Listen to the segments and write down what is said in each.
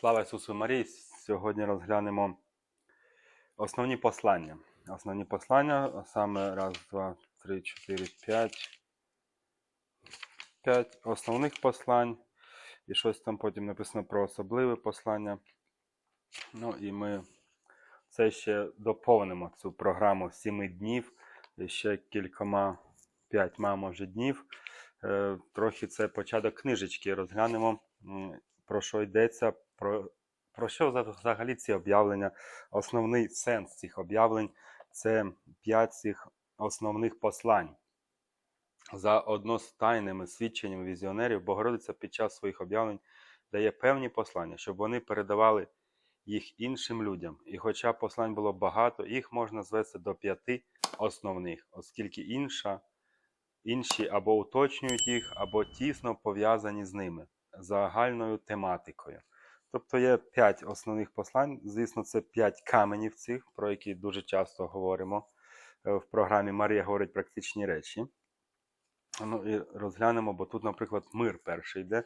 Слава Ісусу Марії! Сьогодні розглянемо основні послання. Основні послання, саме раз, два, три, чотири, п'ять. П'ять основних послань. І щось там потім написано про особливе послання. Ну і ми це ще доповнимо цю програму сіми днів, ще кількома п'ятьма може днів. Е, Трохи це початок книжечки. Розглянемо, про що йдеться, про, про що взагалі ці об'явлення. Основний сенс цих об'явлень це п'ять цих основних послань. За одностайними свідченнями візіонерів, Богородиця під час своїх об'явлень дає певні послання, щоб вони передавали їх іншим людям. І хоча послань було багато, їх можна звести до п'яти основних, оскільки інша, інші або уточнюють їх, або тісно пов'язані з ними загальною тематикою. Тобто є п'ять основних послань. Звісно, це п'ять каменів цих, про які дуже часто говоримо е, в програмі Марія говорить практичні речі. Ну і розглянемо, бо тут, наприклад, мир перший йде,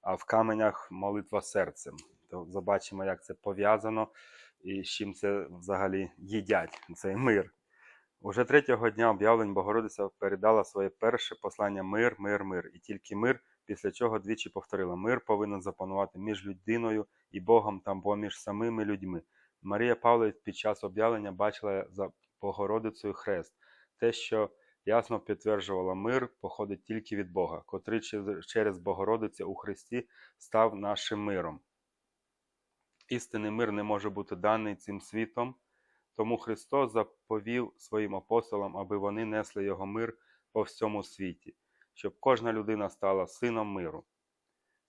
а в каменях молитва серцем. То побачимо, як це пов'язано і з чим це взагалі їдять, цей мир. Уже третього дня об'явлень Богородиця передала своє перше послання мир, мир, мир. І тільки мир, після чого двічі повторила: мир повинен запанувати між людиною і Богом та поміж самими людьми. Марія Павлович під час об'явлення бачила за Богородицею хрест. Те, що ясно підтверджувало мир, походить тільки від Бога, котрий через Богородицю у Христі став нашим миром. Істинний мир не може бути даний цим світом, тому Христос заповів своїм апостолам, аби вони несли його мир по всьому світі, щоб кожна людина стала сином миру.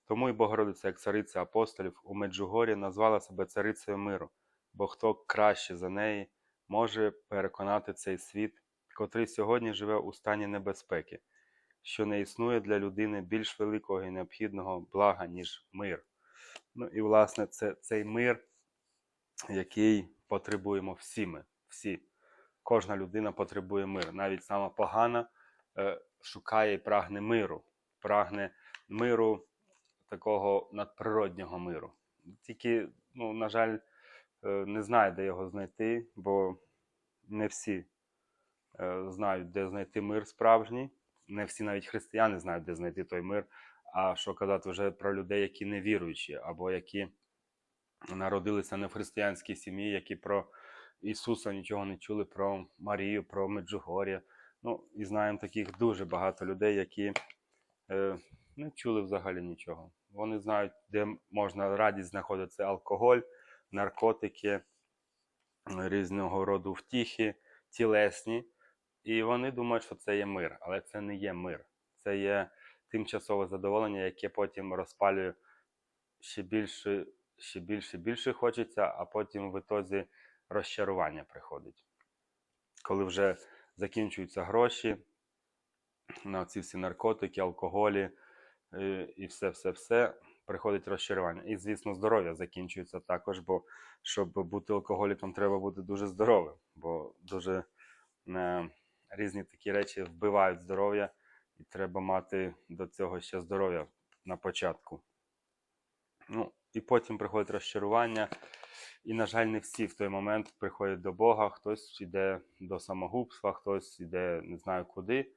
Тому й Богородиця, як цариця апостолів, у Меджугорі назвала себе царицею миру, бо хто краще за неї може переконати цей світ, котрий сьогодні живе у стані небезпеки, що не існує для людини більш великого і необхідного блага, ніж мир. Ну і, власне, це цей мир, який потребуємо всі ми. Всі. Кожна людина потребує мир. Навіть сама погана е, шукає і прагне миру, прагне миру такого надприроднього миру. Тільки, ну, на жаль, е, не знаю, де його знайти, бо не всі е, знають, де знайти мир справжній. Не всі навіть християни знають, де знайти той мир. А що казати вже про людей, які не віруючі, або які народилися не в християнській сім'ї, які про Ісуса нічого не чули, про Марію, про Меджугор'я. Ну, і знаємо таких дуже багато людей, які е, не чули взагалі нічого. Вони знають, де можна радість знаходити це алкоголь, наркотики, різного роду втіхи, тілесні. І вони думають, що це є мир, але це не є мир. Це є тимчасове задоволення, яке потім розпалює ще більше, ще більше, більше хочеться, а потім в ітозі розчарування приходить. Коли вже закінчуються гроші на ці всі наркотики, алкоголі е, і все-все-все, приходить розчарування. І, звісно, здоров'я закінчується також, бо щоб бути алкоголіком, треба бути дуже здоровим, бо дуже е, різні такі речі вбивають здоров'я, і треба мати до цього ще здоров'я на початку. Ну, і потім приходить розчарування. І, на жаль, не всі в той момент приходять до Бога, хтось йде до самогубства, хтось йде не знаю куди.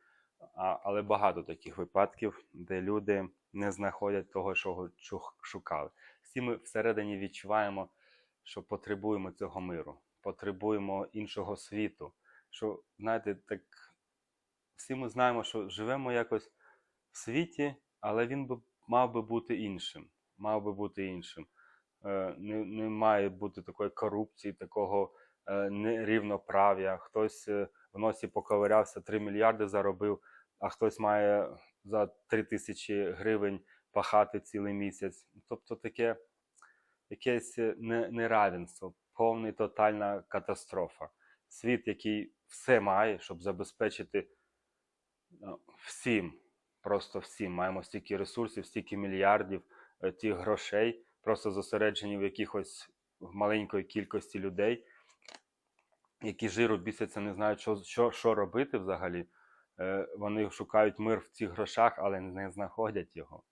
А, але багато таких випадків, де люди не знаходять того, що шукали. Всі ми всередині відчуваємо, що потребуємо цього миру, потребуємо іншого світу. Що, знаєте, так всі ми знаємо, що живемо якось в світі, але він би мав би бути іншим. Мав би бути іншим. Е, Не, не має бути такої корупції, такого е, нерівноправ'я. Хтось е, в носі поковирявся, 3 мільярди заробив, а хтось має за 3 тисячі гривень пахати цілий місяць. Тобто таке якесь неравенство, повна тотальна катастрофа. Світ, який все має, щоб забезпечити ну, всім, просто всім. Маємо стільки ресурсів, стільки мільярдів тих грошей, просто зосереджені в якихось в маленької кількості людей, які жиру бісяться, не знають, що, що, що робити взагалі. Е, Вони шукають мир в цих грошах, але не знаходять його.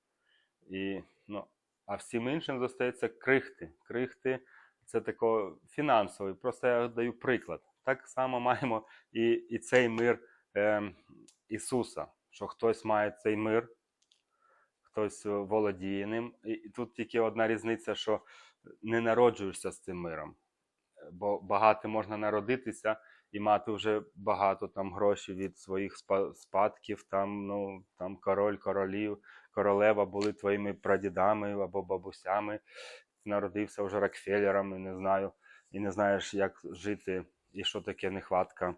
І ну, А всім іншим зостається крихти. Крихти це тако фінансовий. Просто я даю приклад. Так само маємо і, і цей мир е, Ісуса, що хтось має цей мир, хтось е, володіє ним. І, тут тільки одна різниця, що не народжуєшся з цим миром. Бо багато можна народитися і мати вже багато там грошей від своїх спадків, там, ну, там король, королів, королева були твоїми прадідами або бабусями. Народився вже Рокфеллером, і не знаю, і не знаєш, як жити, і що таке нехватка.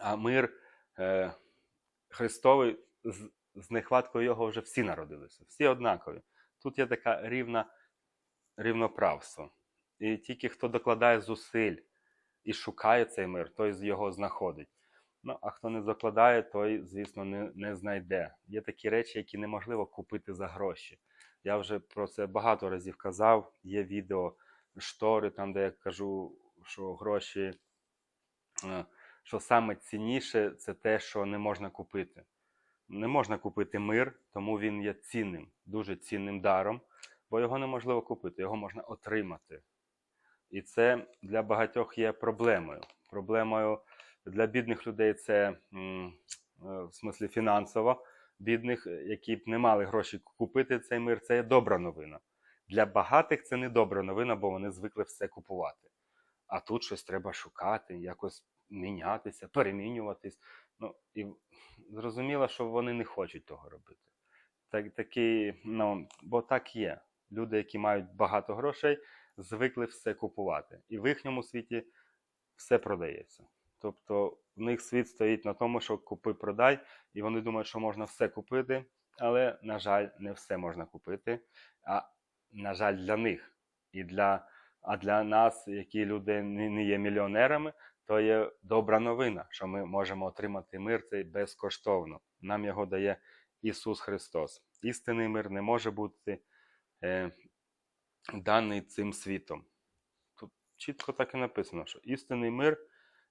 А мир е, Христовий з, нехваткою його вже всі народилися, всі однакові. Тут є така рівна рівноправство. І тільки хто докладає зусиль і шукає цей мир, той його знаходить. Ну, а хто не докладає, той, звісно, не, не знайде. Є такі речі, які неможливо купити за гроші. Я вже про це багато разів казав. Є відео, штори, там, де я кажу, що гроші, е, що саме цінніше, це те, що не можна купити. Не можна купити мир, тому він є цінним, дуже цінним даром, бо його неможливо купити, його можна отримати. І це для багатьох є проблемою. Проблемою для бідних людей це е, в смислі фінансово. Бідних, які б не мали гроші купити цей мир, це є добра новина. Для багатих це не добра новина, бо вони звикли все купувати. А тут щось треба шукати, якось мінятися, перемінюватись. Ну, і зрозуміло, що вони не хочуть того робити. Так, такі, ну, бо так є. Люди, які мають багато грошей, звикли все купувати. І в їхньому світі все продається. Тобто в них світ стоїть на тому, що купи-продай, і вони думають, що можна все купити, але, на жаль, не все можна купити. А на жаль, для них. І для, а для нас, які люди не, є мільйонерами, то є добра новина, що ми можемо отримати мир цей безкоштовно. Нам його дає Ісус Христос. Істинний мир не може бути е, даний цим світом. Тут чітко так і написано, що істинний мир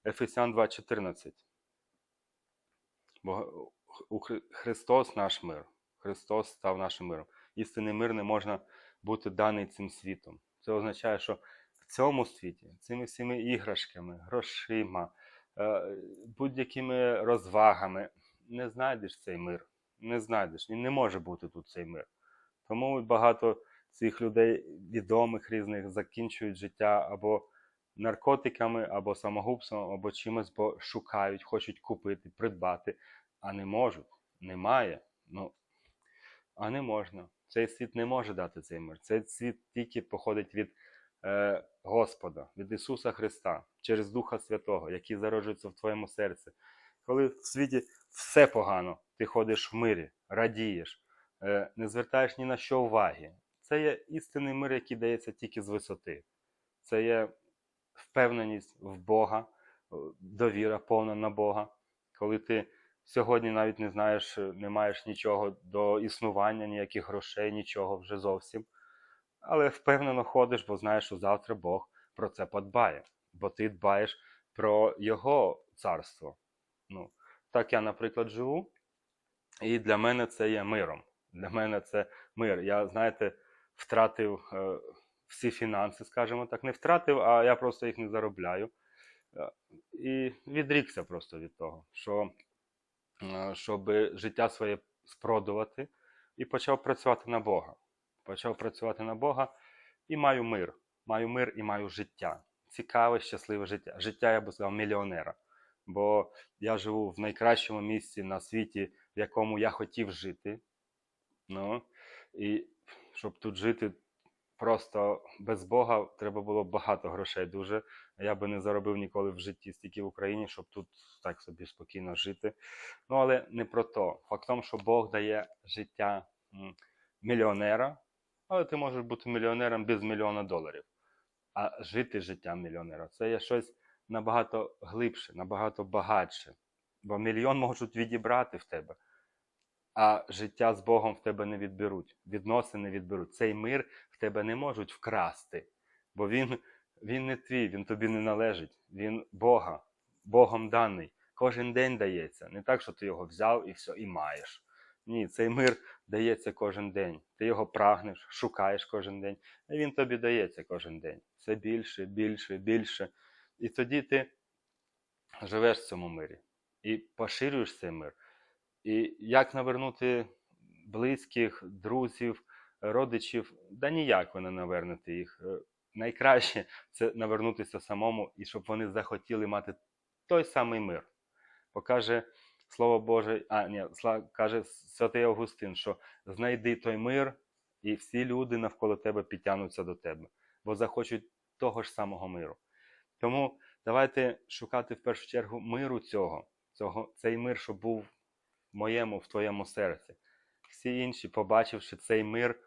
Ефесян 2.14. Бо Христос наш мир. Христос став нашим миром. Істинний мир не можна бути даний цим світом. Це означає, що цьому світі, цими всіми іграшками, грошима, е, будь-якими розвагами не знайдеш цей мир. Не знайдеш. Він не може бути тут цей мир. Тому багато цих людей відомих різних закінчують життя або наркотиками, або самогубством, або чимось, бо шукають, хочуть купити, придбати, а не можуть. Немає. Ну, а не можна. Цей світ не може дати цей мир. Цей світ тільки походить від Господа, від Ісуса Христа, через Духа Святого, який зароджується в твоєму серці. Коли в світі все погано, ти ходиш в мирі, радієш, е, не звертаєш ні на що уваги. Це є істинний мир, який дається тільки з висоти. Це є впевненість в Бога, е, довіра повна на Бога. Коли ти сьогодні навіть не знаєш, е, не маєш нічого до існування, ніяких грошей, нічого вже зовсім. Але впевнено ходиш, бо знаєш, що завтра Бог про це подбає, бо ти дбаєш про Його царство. Ну, так я, наприклад, живу, і для мене це є миром. Для мене це мир. Я, знаєте, втратив е, всі фінанси, скажімо так, не втратив, а я просто їх не заробляю. Е, І відрікся просто від того, що е, щоб життя своє спродувати, і почав працювати на Бога. Почав працювати на Бога і маю мир. Маю мир і маю життя. Цікаве, щасливе життя. Життя, я би сказав, мільйонера. Бо я живу в найкращому місці на світі, в якому я хотів жити. Ну, і щоб тут жити просто без Бога, треба було багато грошей дуже. Я би не заробив ніколи в житті стільки в Україні, щоб тут так собі спокійно жити. Ну, але не про то. Факт що Бог дає життя мільйонера, але ти можеш бути мільйонером без мільйона доларів. А жити життям мільйонера це є щось набагато глибше, набагато багатше. Бо мільйон можуть відібрати в тебе, а життя з Богом в тебе не відберуть, відносини відберуть. Цей мир в тебе не можуть вкрасти, бо він, він не твій, він тобі не належить. Він Бога, Богом даний. Кожен день дається. Не так, що ти його взяв і все, і маєш. Ні, цей мир дається кожен день. Ти його прагнеш, шукаєш кожен день, і він тобі дається кожен день. Все більше, більше, більше. І тоді ти живеш в цьому мирі і поширюєш цей мир. І як навернути близьких, друзів, родичів, да ніяк ви не навернете їх. Е, Найкраще це навернутися самому і щоб вони захотіли мати той самий мир. Покаже Слово Боже, а ні, каже святий Августин, що знайди той мир, і всі люди навколо тебе підтягнуться до тебе, бо захочуть того ж самого миру. Тому давайте шукати в першу чергу миру цього, цього цей мир, щоб був в моєму, в твоєму серці. Всі інші, побачивши цей мир,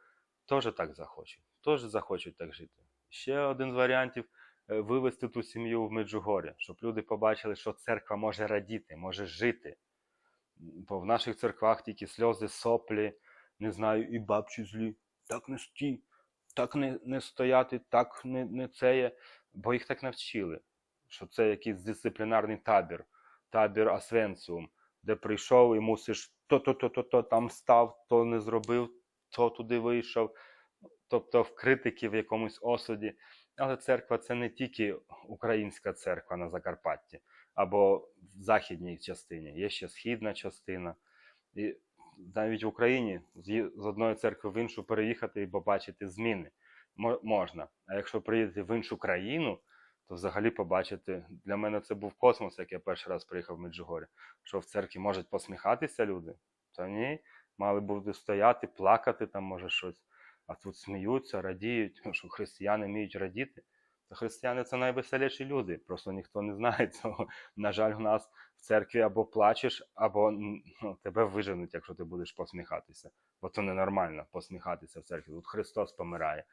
теж так захочуть, теж захочуть так жити. Ще один з варіантів е, вивести ту сім'ю в Меджугорі, щоб люди побачили, що церква може радіти, може жити. Бо в наших церквах тільки сльози, соплі, не знаю, і бабчі злі, так не стій, так не, не стояти, так не, не це є. Бо їх так навчили, що це якийсь дисциплінарний табір, табір Освенціум, де прийшов і мусиш то-то-то-то там став, то не зробив, то туди вийшов. Тобто в критики в якомусь осуді. Але церква це не тільки українська церква на Закарпатті або в західній частині, є ще східна частина. І навіть в Україні з одної церкви в іншу переїхати і побачити зміни Мо- можна. А якщо приїдете в іншу країну, то взагалі побачити. Для мене це був космос, як я перший раз приїхав в Меджугорі. Що в церкві можуть посміхатися люди? Та ні, мали б стояти, плакати там, може щось. А тут сміються, радіють, що християни вміють радіти. Християни це найвеселіші люди, просто ніхто не знає цього. На жаль, у нас в церкві або плачеш, або ну, тебе виженуть, якщо ти будеш посміхатися. Бо це ненормально посміхатися в церкві. Тут Христос помирає.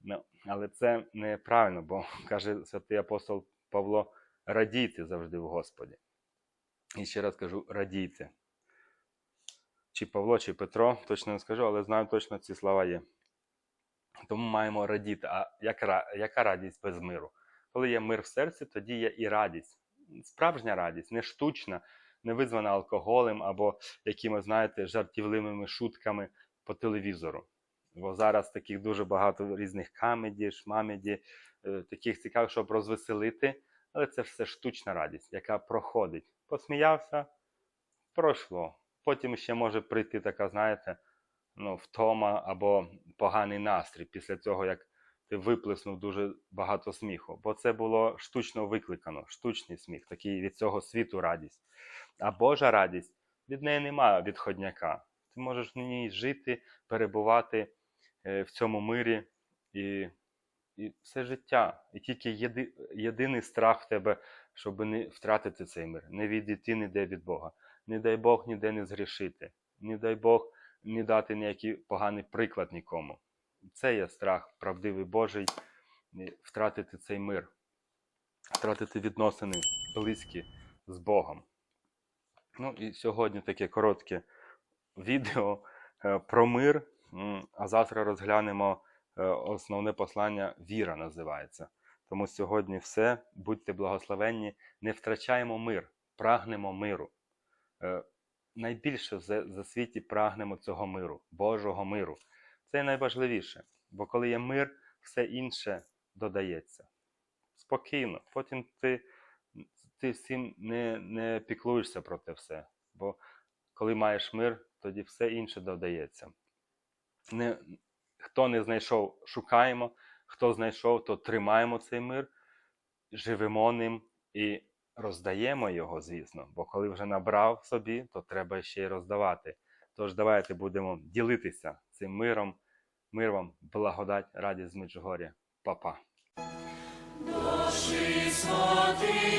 Ну, але це неправильно, бо каже святий апостол Павло: радійте завжди в Господі. І ще раз кажу, радійте. Чи Павло, чи Петро, точно не скажу, але знаю точно ці слова є. Тому маємо радіти. А як, яка радість без миру? Коли є мир в серці, тоді є і радість. Справжня радість, не штучна, не визвана алкоголем або якимись, знаєте, жартівливими шутками по телевізору. Бо зараз таких дуже багато різних камеді, шмамеді, е, таких цікавих, щоб розвеселити. Але це все штучна радість, яка проходить. Посміявся, пройшло. Потім ще може прийти така, знаєте, ну, втома або поганий настрій після цього, як ти виплеснув дуже багато сміху. Бо це було штучно викликано, штучний сміх, такий від цього світу радість. А Божа радість від неї немає відходняка. Ти можеш в ній жити, перебувати е, в цьому мирі і, і все життя. І тільки єди, єдиний страх в тебе, щоб не втратити цей мир, не відійти ніде від Бога. Не дай Бог ніде не згрішити. Не дай Бог не дати ніякий поганий приклад нікому. Це є страх правдивий Божий, втратити цей мир, втратити відносини близькі з Богом. Ну і сьогодні таке коротке відео е, про мир, а завтра розглянемо е, основне послання Віра називається. Тому сьогодні все. Будьте благословенні, не втрачаємо мир, прагнемо миру. Найбільше за світі прагнемо цього миру, Божого миру. Це найважливіше, бо коли є мир, все інше додається. Спокійно. Потім ти, ти всім не, не піклуєшся про те все. Бо коли маєш мир, тоді все інше додається. Не, хто не знайшов, шукаємо, хто знайшов, то тримаємо цей мир, живемо ним і роздаємо його, звісно. Бо коли вже набрав собі, то треба ще й роздавати. Тож давайте будемо ділитися цим миром. Мир вам, благодать, радість з. Па-па. Душі май,